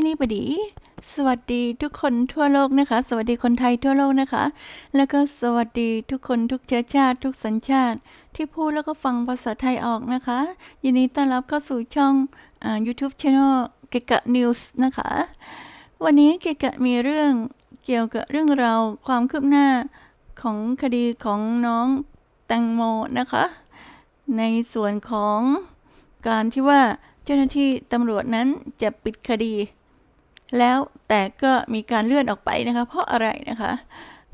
anybody สวัสดีทุกคนทั่วโลกนะคะ สวัสดีคนไทยทั่วโลกนะคะ แล้วก็สวัสดีทุกคนทุกเชื้อชาติ ทุกสัญชาติ ที่พูดแล้วก็ฟังภาษาไทยออกนะคะ ยินดีต้อนรับเข้าสู่ช่องอ YouTube Channel เกกะ News นะคะ วันนี้เกกะมีเรื่องเกี่ยวกับเรื่องราวความคืบหน้าของคดีของน้องแตงโมนะคะ ในส่วนของการที่ว่าเจ้าหน้าที่ตำรวจนั้นจะปิดคดี แล้วแต่ก็มีการเลื่อนออกไปนะคะ เพราะอะไรนะคะ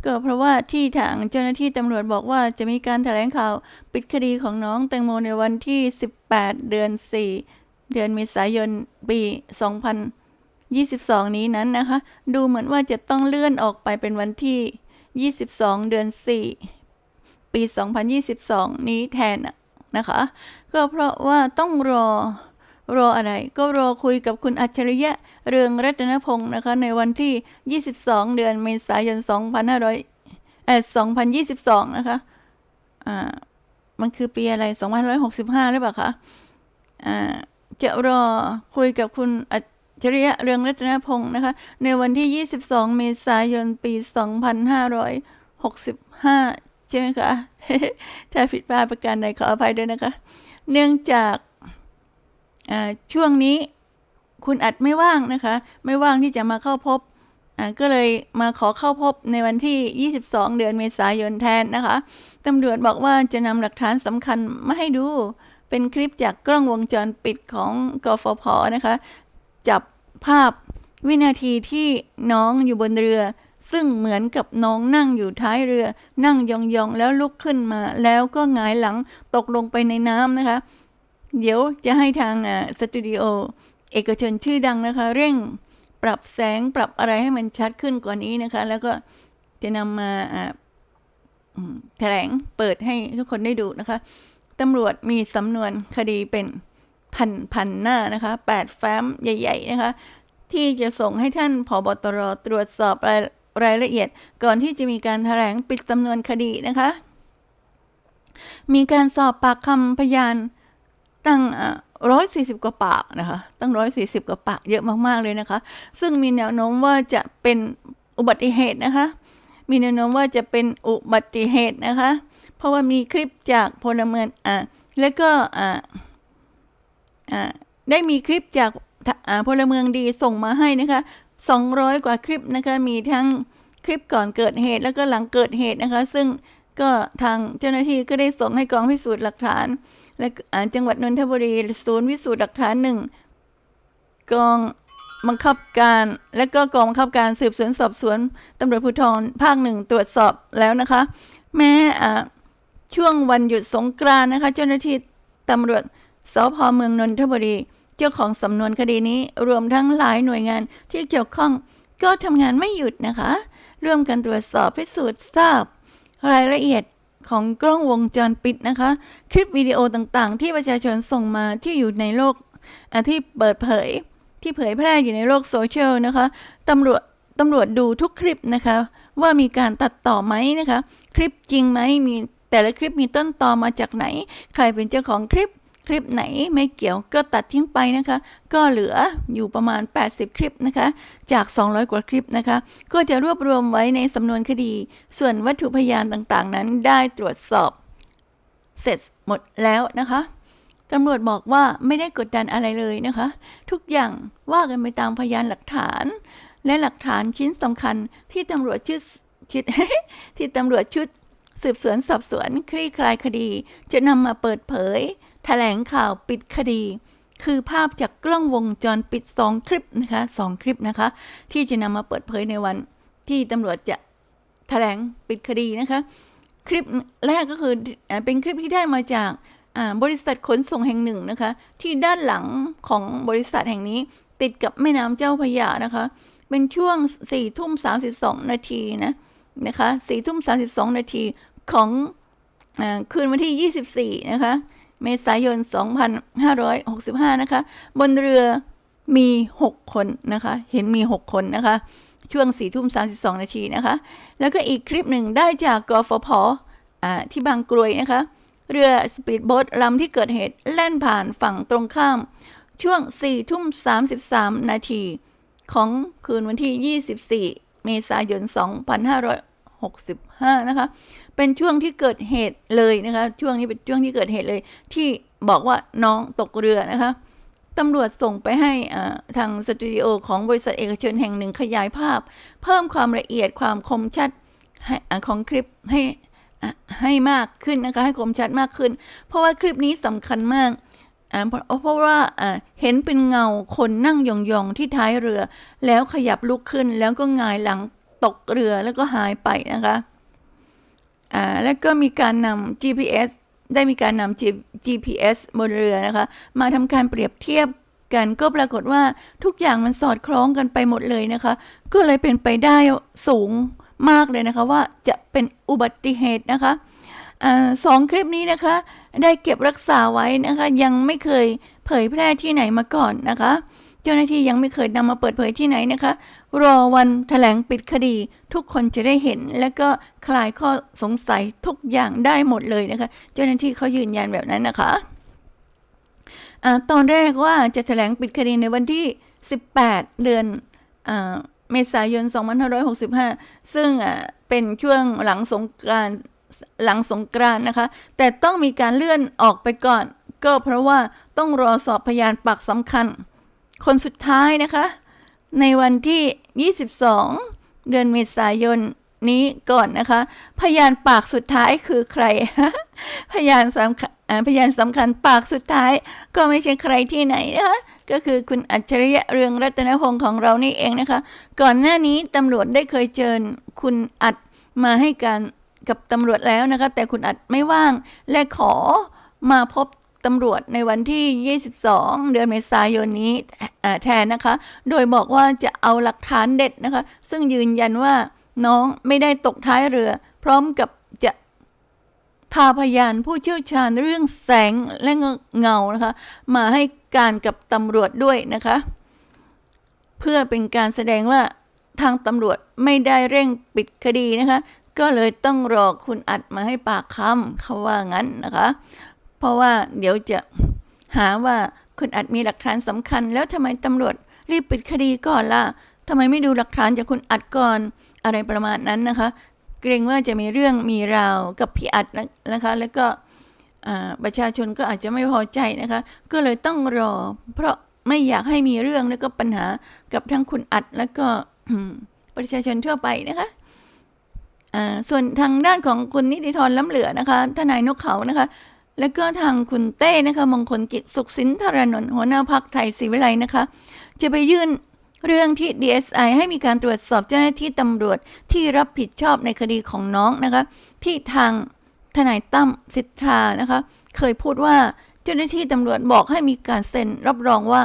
ก็เพราะว่าที่ทางเจ้าหน้าที่ตำรวจบอกว่าจะมีการแถลงข่าวปิดคดีของน้องแตงโมในวันที่ 18 เดือน 4 เดือนเมษายนปี 2022 นี้นั้นนะคะ ดูเหมือนว่าจะต้องเลื่อนออกไปเป็นวันที่ 22 เดือน 4 ปี 2022 นี้แทนน่ะนะคะ ก็เพราะว่าต้องรอ รออะไร ก็รอคุยกับคุณอัจฉริยะ เรืองรัตนพงศ์นะคะ ในวันที่ 22 เดือนเมษายน 2500เอ่อ2022 นะคะ อ่า มันคือปีอะไร 2565 หรือเปล่าคะ อ่า จะรอคุยกับคุณอัจฉริยะ เรืองรัตนพงศ์นะคะ ในวันที่ 22 เมษายน ปี 2565 ใช่ไหมคะ ถ้าผิดพลาดประการใดขออภัยด้วยนะคะ เนื่องจาก ช่วงนี้คุณอัดไม่ว่างนะคะ ไม่ว่างที่จะมาเข้าพบก็เลยมาขอเข้าพบในวันที่ 22 เดือนเมษายนแทนนะคะตำรวจบอกว่าจะนำหลักฐานสำคัญมาให้ดู เป็นคลิปจากกล้องวงจรปิดของกฟผนะคะ จับภาพวินาทีที่น้องอยู่บนเรือ ซึ่งเหมือนกับน้องนั่งอยู่ท้ายเรือ นั่งยองๆ แล้วลุกขึ้นมา แล้วก็หงายหลังตกลงไปในน้ำนะคะ เดี๋ยวจะให้ทางสตูดิโอเอกชนชื่อดังนะคะ เร่งปรับแสงปรับอะไรให้มันชัดขึ้นกว่านี้นะคะ แล้วก็จะนำมาแถลงเปิดให้ทุกคนได้ดูนะคะตำรวจมีสำนวนคดีเป็นพันพันหน้านะคะแปดแฟ้มใหญ่ ๆ นะคะ ที่จะส่งให้ท่านผบตรตรวจสอบรายรายละเอียด ก่อนที่จะมีการแถลงปิดสำนวนคดีนะคะ มีการสอบปากคำพยาน ตั้งร้อยสี่สิบกว่าปากนะคะ ตั้งร้อยสี่สิบกว่าปากเยอะมากๆเลยนะคะ ซึ่งมีแนวโน้มว่าจะเป็นอุบัติเหตุนะคะ มีแนวโน้มว่าจะเป็นอุบัติเหตุนะคะ เพราะว่ามีคลิปจากพลเมืองอ่าแล้วก็อ่าอ่าได้มีคลิปจากอ่าพลเมืองดีส่งมาให้นะคะ 200 กว่าคลิปนะคะ มีทั้งคลิปก่อนเกิดเหตุแล้วก็หลังเกิดเหตุนะคะ ซึ่ง ก็ทางเจ้าหน้าที่ก็ได้ส่งให้กองพิสูจน์หลักฐาน และอ่าจังหวัดนนทบุรีศูนย์พิสูจน์หลักฐานหนึ่งกองบังคับการและก็กองบังคับการสืบสวนสอบสวนตำรวจภูธรภาคหนึ่งตรวจสอบแล้วนะคะ แม้อ่าช่วงวันหยุดสงกรานต์นะคะ เจ้าหน้าที่ตำรวจสพเมืองนนทบุรี เจ้าของสำนวนคดีนี้รวมทั้งหลายหน่วยงานที่เกี่ยวข้องก็ทำงานไม่หยุดนะคะ ร่วมกันตรวจสอบพิสูจน์ทราบ รายละเอียดของกล้องวงจรปิดนะคะ คลิปวิดีโอต่างๆ ที่ประชาชนส่งมาที่อยู่ในโลกที่เปิดเผยที่เผยแพร่อยู่ในโลกโซเชียลนะคะตำรวจตำรวจดูทุกคลิปนะคะ ว่ามีการตัดต่อไหมนะคะ คลิปจริงไหมมีแต่ละคลิปมีต้นตอมาจากไหน ใครเป็นเจ้าของคลิป คลิปไหนไม่เกี่ยวก็ตัดทิ้งไปนะคะ ก็เหลืออยู่ประมาณ 80 คลิปนะคะ จาก 200 กว่าคลิปนะคะ ก็จะรวบรวมไว้ในสำนวนคดี ส่วนวัตถุพยานต่างๆ นั้นได้ตรวจสอบ เสร็จหมดแล้วนะคะตำรวจบอกว่าไม่ได้กดดันอะไรเลยนะคะ ทุกอย่างว่ากันไปตามพยานหลักฐาน และหลักฐานชิ้นสำคัญที่ตำรวจชุดชุดที่ตำรวจชุด สืบสวนสอบสวนคลี่คลายคดี จะนำมาเปิดเผย แถลงข่าวปิดคดี คือภาพจากกล้องวงจรปิด 2 คลิปนะคะสองคลิปนะคะ ที่จะนำมาเปิดเผยในวันที่ตำรวจจะแถลงปิดคดีนะคะ คลิปแรกก็คือเป็นคลิปที่ได้มาจากบริษัทขนส่งแห่งหนึ่งนะคะ ที่ด้านหลังของบริษัทแห่งนี้ ติดกับแม่น้ำเจ้าพระยานะคะ เป็นช่วง4ี่ทุ่ม32 นาทีนะนะคะสี่ทุ่ม32 นาทีของอคืนวันที่ 24 นะคะ เมษายน 2565 นะคะ บนเรือมี 6 คนนะคะ เห็นมี 6 คนนะคะ ช่วง4ทุ่ม32 นาทีนะคะ แล้วก็อีกคลิปหนึ่งได้จากกฟผอ่าที่บางกรวยนะคะ เรือสปีดโบ๊ทลำที่เกิดเหตุแล่นผ่านฝั่งตรงข้าม ช่วง4ทุ่ม33 นาที ของคืนวันที่ 24 เมษายน 2 5 6 2565 นะคะ เป็นช่วงที่เกิดเหตุเลยนะคะ ช่วงนี้เป็นช่วงที่เกิดเหตุเลย ที่บอกว่าน้องตกเรือนะคะตำรวจส่งไปให้ทางสตูดิโอของบริษัทเอกชนแห่งหนึ่งขยายภาพ เพิ่มความละเอียดความคมชัดของคลิปให้ให้มากขึ้นนะคะ ให้คมชัดมากขึ้น เพราะว่าคลิปนี้สำคัญมากเพราะเพราะว่าเห็นเป็นเงาคนนั่งยองๆที่ท้ายเรือ แล้วขยับลุกขึ้นแล้วก็งายหลัง ตกเรือแล้วก็หายไปนะคะอ่าแล้วก็มีการนำ GPS ได้มีการนำ GPS บนเรือนะคะ มาทำการเปรียบเทียบกันก็ปรากฏว่าทุกอย่างมันสอดคล้องกันไปหมดเลยนะคะ ก็เลยเป็นไปได้สูงมากเลยนะคะว่าจะเป็นอุบัติเหตุนะคะอาสองคลิปนี้นะคะ ได้เก็บรักษาไว้นะคะ ยังไม่เคยเผยแพร่ที่ไหนมาก่อนนะคะ เจ้าหน้าที่ยังไม่เคยนำมาเปิดเผยที่ไหนนะคะ รอวันแถลงปิดคดี ทุกคนจะได้เห็น และก็คลายข้อสงสัยทุกอย่างได้หมดเลยนะคะ เจ้าหน้าที่เขายืนยันแบบนั้นนะคะอตอนแรกว่าจะแถลงปิดคดีในวันที่ 18 เดือนอเมษายน 2565 ซึ่งเป็นช่วงหลังสงกรานหลังสงกรานนะคะ แต่ต้องมีการเลื่อนออกไปก่อน ก็เพราะว่าต้องรอสอบพยานปากสำคัญ คนสุดท้ายนะคะ ในวันที่ 22 เดือนเมษายนนี้ก่อนนะคะ พยานปากสุดท้ายคือใคร พยานสำคัญพยานสำคัญปากสุดท้าย ก็ไม่ใช่ใครที่ไหนนะคะก็คือคุณอัจฉริยะเรืองรัตนพงศ์ของเรานี่เองนะคะ ก่อนหน้านี้ตำรวจได้เคยเชิญคุณอัดมาให้การกับตำรวจแล้วนะคะ แต่คุณอัดไม่ว่างและขอมาพบ ตำรวจในวันที่ 22 เดือนเมษายนนี้แทนนะคะ โดยบอกว่าจะเอาหลักฐานเด็ดนะคะ ซึ่งยืนยันว่าน้องไม่ได้ตกท้ายเรือ พร้อมกับจะพาพยานผู้เชี่ยวชาญเรื่องแสงและเงานะคะ มาให้การกับตำรวจด้วยนะคะ เพื่อเป็นการแสดงว่าทางตำรวจไม่ได้เร่งปิดคดีนะคะ ก็เลยต้องรอคุณอัดมาให้ปากคำเขาว่างั้นนะคะ เพราะว่าเดี๋ยวจะหาว่าคุณอัดมีหลักฐานสำคัญ แล้วทำไมตำรวจรีบปิดคดีก่อนล่ะทำไมไม่ดูหลักฐานจากคุณอัดก่อนอะไรประมาณนั้นนะคะ เกรงว่าจะมีเรื่องมีราวกับพี่อัดนะนะคะ แล้วก็ประชาชนก็อาจจะไม่พอใจนะคะ ก็เลยต้องรอ เพราะไม่อยากให้มีเรื่องแล้วก็ปัญหากับทั้งคุณอัดแล้วก็ประชาชนทั่วไปนะคะส่วนทางด้านของคุณนิติธรล้ำเหลือนะคะ ทนายนกเขานะคะ แล้วก็ทางคุณเต้นะคะมงคลกิจสุขสินธารนนท์หัวหน้าพักไทยศรีวิไลนะคะ จะไปยื่นเรื่องที่ DSI ให้มีการตรวจสอบเจ้าหน้าที่ตำรวจที่รับผิดชอบในคดีของน้องนะคะ ที่ทางทนายตั้มสิทธานะคะ เคยพูดว่าเจ้าหน้าที่ตำรวจบอกให้มีการเซ็นรับรองว่า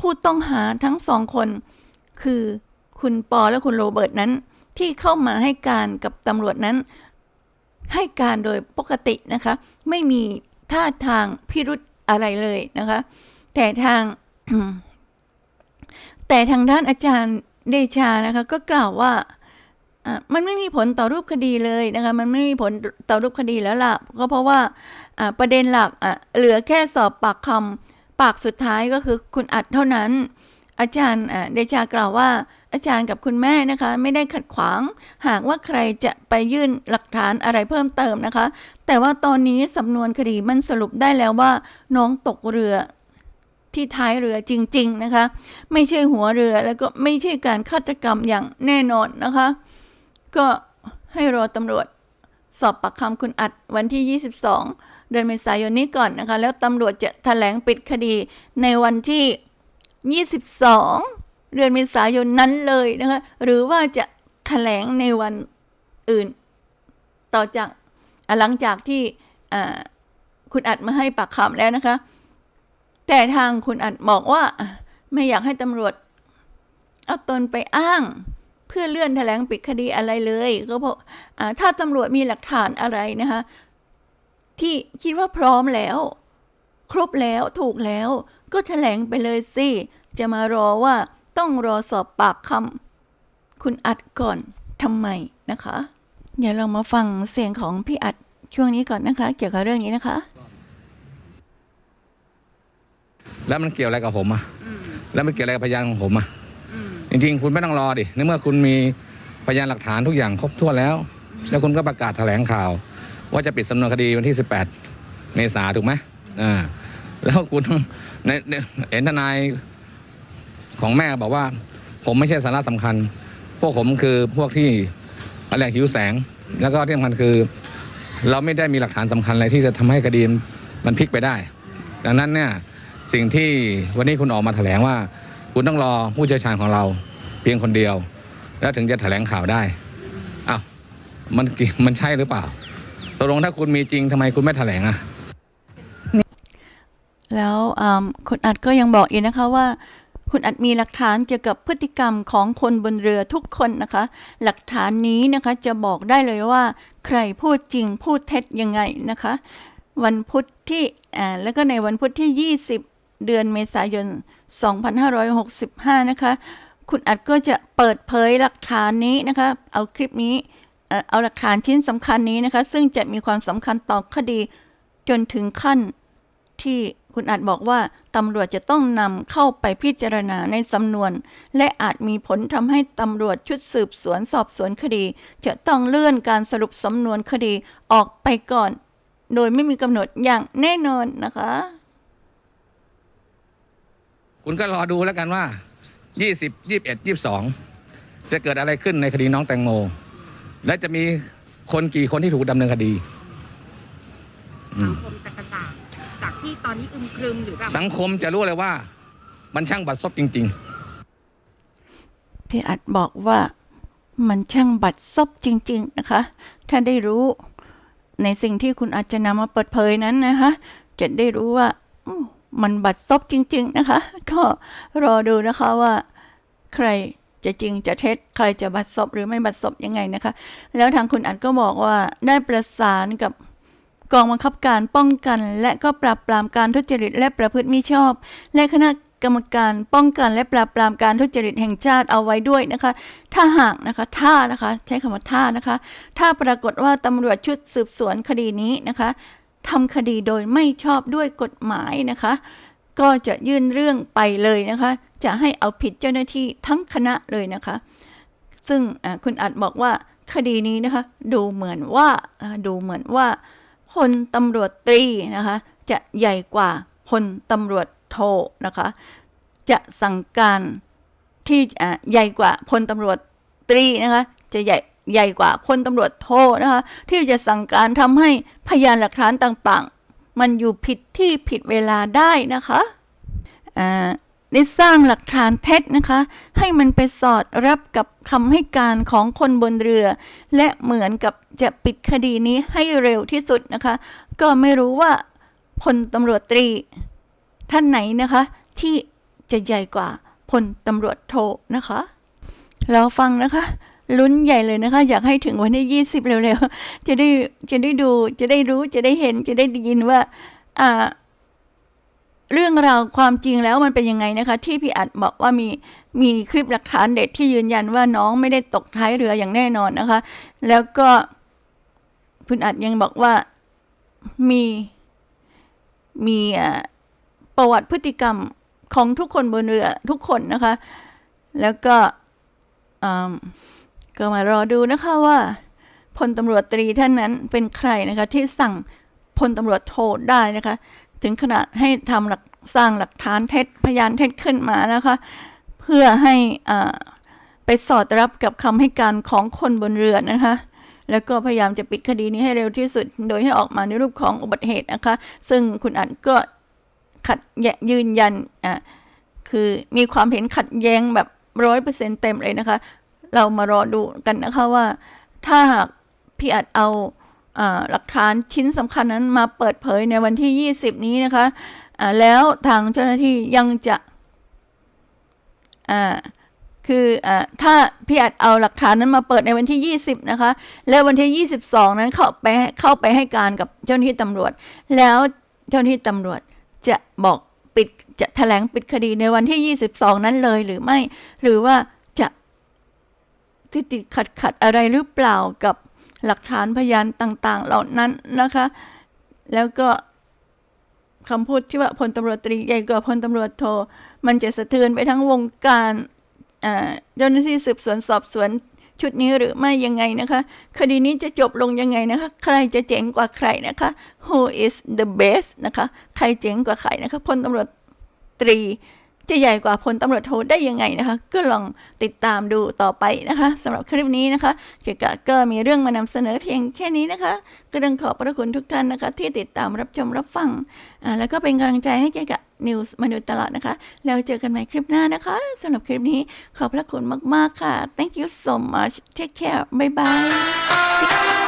ผู้ต้องหาทั้งสองคน คือคุณปอและคุณโรเบิร์ตนั้น ที่เข้ามาให้การกับตำรวจนั้น ให้การโดยปกตินะคะ ไม่มีท่าทางพิรุธอะไรเลยนะคะ แต่ทาง แต่ทางด้านอาจารย์เดชานะคะ ก็กล่าวว่ามันไม่มีผลต่อรูปคดีเลยนะคะ มันไม่มีผลต่อรูปคดีแล้วล่ะ ก็เพราะว่าประเด็นหลักอะเหลือแค่สอบปากคำปากสุดท้ายก็คือคุณอัดเท่านั้น อาจารย์เดชากล่าวว่า อาจารย์กับคุณแม่นะคะ ไม่ได้ขัดขวาง หากว่าใครจะไปยื่นหลักฐานอะไรเพิ่มเติมนะคะ แต่ว่าตอนนี้สำนวนคดีมันสรุปได้แล้วว่า น้องตกเรือที่ท้ายเรือจริง ๆนะคะ ไม่ใช่หัวเรือแล้วก็ไม่ใช่การฆาตกรรมอย่างแน่นอนนะคะ ก็ให้รอตำรวจสอบปากคำคุณอัดวันที่ 22 เดือนเมษายนนี้ก่อนนะคะ แล้วตำรวจจะแถลงปิดคดีในวันที่ 22 เดือนเมษายนนั้นเลยนะคะ หรือว่าจะแถลงในวันอื่น ต่อจากหลังจากที่คุณอัดมาให้ปากคำแล้วนะคะ แต่ทางคุณอัดบอกว่าไม่อยากให้ตำรวจ เอาตนไปอ้าง เพื่อเลื่อนแถลงปิดคดีอะไรเลยก็เพราะอ่าถ้าตำรวจมีหลักฐานอะไรนะคะ ที่คิดว่าพร้อมแล้ว ครบแล้วถูกแล้ว ก็แถลงไปเลยสิจะมารอว่า ต้องรอสอบปากคำคุณอัดก่อนทำไมนะคะ เดี๋ยวเรามาฟังเสียงของพี่อัดช่วงนี้ก่อนนะคะ เกี่ยวกับเรื่องนี้นะคะ แล้วมันเกี่ยวอะไรกับผมอะอืมแล้วมันเกี่ยวอะไรกับพยานของผมอะอืมจริงๆ คุณไม่ต้องรอดิในเมื่อคุณมีพยานหลักฐานทุกอย่างครบถ้วนแล้ว แล้วคุณก็ประกาศแถลงข่าว ว่าจะปิดสำนวนคดีวันที่ 18 เมษาถูกไหมอ่าแล้วคุณในในเห็นทนาย ของแม่บอกว่า ผมไม่ใช่สาระสำคัญ พวกผมคือพวกที่อะไรหิวแสง แล้วก็ที่สำคัญคือ เราไม่ได้มีหลักฐานสำคัญอะไรที่จะทำให้คดีมันพลิกไปได้ ดังนั้นเนี่ยสิ่งที่วันนี้คุณออกมาแถลงว่า คุณต้องรอผู้เชี่ยวชาญของเรา เพียงคนเดียว แล้วถึงจะแถลงข่าวได้อ้าวมันมันใช่หรือเปล่าตกลงถ้าคุณมีจริงทำไมคุณไม่แถลงอะแล้วคุณอัดก็ยังบอกอีกนะคะว่า คุณอัดมีหลักฐานเกี่ยวกับพฤติกรรมของคนบนเรือทุกคนนะคะ หลักฐานนี้นะคะจะบอกได้เลยว่า ใครพูดจริงพูดเท็จยังไงนะคะ วันพุธที่อ่าแล้วก็ในวันพุธที่ 20 เดือนเมษายน 2565 นะคะ คุณอัดก็จะเปิดเผยหลักฐานนี้นะคะ เอาคลิปนี้เอาหลักฐานชิ้นสำคัญนี้นะคะ ซึ่งจะมีความสำคัญต่อคดีจนถึงขั้นที่ คุณอาจบอกว่าตำรวจจะต้องนำเข้าไปพิจารณาในสำนวน และอาจมีผลทำให้ตำรวจชุดสืบสวนสอบสวนคดี จะต้องเลื่อนการสรุปสำนวนคดีออกไปก่อน โดยไม่มีกำหนดอย่างแน่นอนนะคะ คุณก็รอดูแล้วกันว่า 20 21 22 จะเกิดอะไรขึ้นในคดีน้องแตงโม และจะมีคนกี่คนที่ถูกดำเนินคดีสังคมจะกระ ที่ตอนนี้อึมครึมหรือแบบสังคมจะรู้เลยว่า มันช่างบัดซบจริงพี่อัดบอกว่ามันช่างบัดซบจริง ๆ นะคะ ถ้าได้รู้ในสิ่งที่คุณอาจจะนำมาเปิดเผยนั้นนะคะ จะได้รู้ว่าอู้มันบัดซบจริง ๆ นะคะ ก็รอดูนะคะว่า ใครจะจริงจะเท็จใครจะบัดซบหรือไม่บัดซบยังไงนะคะ แล้วทางคุณอัดก็บอกว่าได้ประสานกับ กองบังคับการป้องกัน และก็ปราบปรามการทุจริตและประพฤติมิชอบ และคณะกรรมการป้องกันและปราบปรามการทุจริตแห่งชาติเอาไว้ด้วยนะคะ ถ้าหากนะคะถ้านะคะใช้คำว่าถ้านะคะ ถ้าปรากฏว่าตำรวจชุดสืบสวนคดีนี้นะคะทำคดีโดยไม่ชอบด้วยกฎหมายนะคะ ก็จะยื่นเรื่องไปเลยนะคะ จะให้เอาผิดเจ้าหน้าที่ทั้งคณะเลยนะคะ ซึ่งคุณอัดบอกว่าคดีนี้นะคะ ดูเหมือนว่าอ่าดูเหมือนว่า พลตำรวจตรีนะคะ จะใหญ่กว่าพลตำรวจโทนะคะ จะสั่งการที่ใหญ่กว่าพลตำรวจตรีนะคะ จะใหญ่ใหญ่กว่าพลตำรวจโทนะคะ ที่จะสั่งการทำให้พยานหลักฐานต่างๆ มันอยู่ผิดที่ผิดเวลาได้นะคะอ่า ได้สร้างหลักฐานเท็จนะคะ ให้มันไปสอดรับกับคำให้การของคนบนเรือ และเหมือนกับจะปิดคดีนี้ให้เร็วที่สุดนะคะ ก็ไม่รู้ว่าพลตำรวจตรี ท่านไหนนะคะ ที่จะใหญ่กว่าพลตำรวจโทนะคะเราฟังนะคะลุ้นใหญ่เลยนะคะ อยากให้ถึงวันที่ยี่สิบเร็วๆ จะได้จะได้ดูจะได้รู้จะได้เห็นจะได้ยินว่า อ่า เรื่องราวความจริงแล้วมันเป็นยังไงนะคะ ที่พี่อัดบอกว่ามีมีคลิปหลักฐานเด็ดที่ยืนยันว่าน้องไม่ได้ตกท้ายเรืออย่างแน่นอนนะคะ แล้วก็คุณอัดยังบอกว่ามีมีอ่าประวัติพฤติกรรมของทุกคนบนเรือทุกคนนะคะ แล้วก็อ่าก็มารอดูนะคะว่าพลตำรวจตรีท่านนั้นเป็นใครนะคะ ที่สั่งพลตำรวจโทได้นะคะ ถึงขนาดให้ทำหลักสร้างหลักฐานเท็จพยานเท็จขึ้นมานะคะ เพื่อให้อ่าไปสอดรับกับคำให้การของคนบนเรือนะคะ แล้วก็พยายามจะปิดคดีนี้ให้เร็วที่สุด โดยให้ออกมาในรูปของอุบัติเหตุนะคะ ซึ่งคุณอันก็ขัดแยยืนยันอ่าคือมีความเห็นขัดแย้งแบบร้อยเปอร์เซ็นเต็มเลยนะคะ เรามารอดูกันนะคะว่า ถ้าหากพี่อัดเอา หลักฐานชิ้นสำคัญนั้นมาเปิดเผยในวันที่ 20 นี้นะคะแล้วทางเจ้าหน้าที่ยังจะคืออถ้าพี่อัดเอาหลักฐานนั้นมาเปิดในวันที่ 20 นะคะ แล้ววันที่ 22 นั้นเข้าไปเข้าไปให้การกับเจ้าหน้าที่ตำรวจ แล้วเจ้าหน้าที่ตำรวจจะบอกปิดจะแถลงปิดคดีในวันที่ 22 นั้นเลยหรือไม่ หรือว่าจะติดติดขัดขัดอะไรหรือเปล่ากับ หลักฐานพยานต่างๆ เหล่านั้นนะคะ แล้วก็คำพูดที่ว่าพลตำรวจตรีใหญ่กว่าพลตำรวจโท มันจะสะเทือนไปทั้งวงการเจ้าหน้าที่สืบสวนสอบสวนชุดนี้หรือไม่ยังไงนะคะ คดีนี้จะจบลงยังไงนะคะ ใครจะเจ๋งกว่าใครนะคะ who is the best นะคะ ใครเจ๋งกว่าใครนะคะพลตำรวจตรี จะใหญ่กว่าพลตำรวจโทได้ยังไงนะคะ ก็ลองติดตามดูต่อไปนะคะสำหรับคลิปนี้นะคะเกี่ยวกับก็มีเรื่องมานำเสนอเพียงแค่นี้นะคะ ก็ต้องขอบพระคุณทุกท่านนะคะ ที่ติดตามรับชมรับฟังอ่าแล้วก็เป็นกำลังใจให้แก่กับนิวส์มาโดยตลอดนะคะ แล้วเจอกันใหม่คลิปหน้านะคะสำหรับคลิปนี้ขอบพระคุณมาก ๆ ค่ะ thank you so much take care bye bye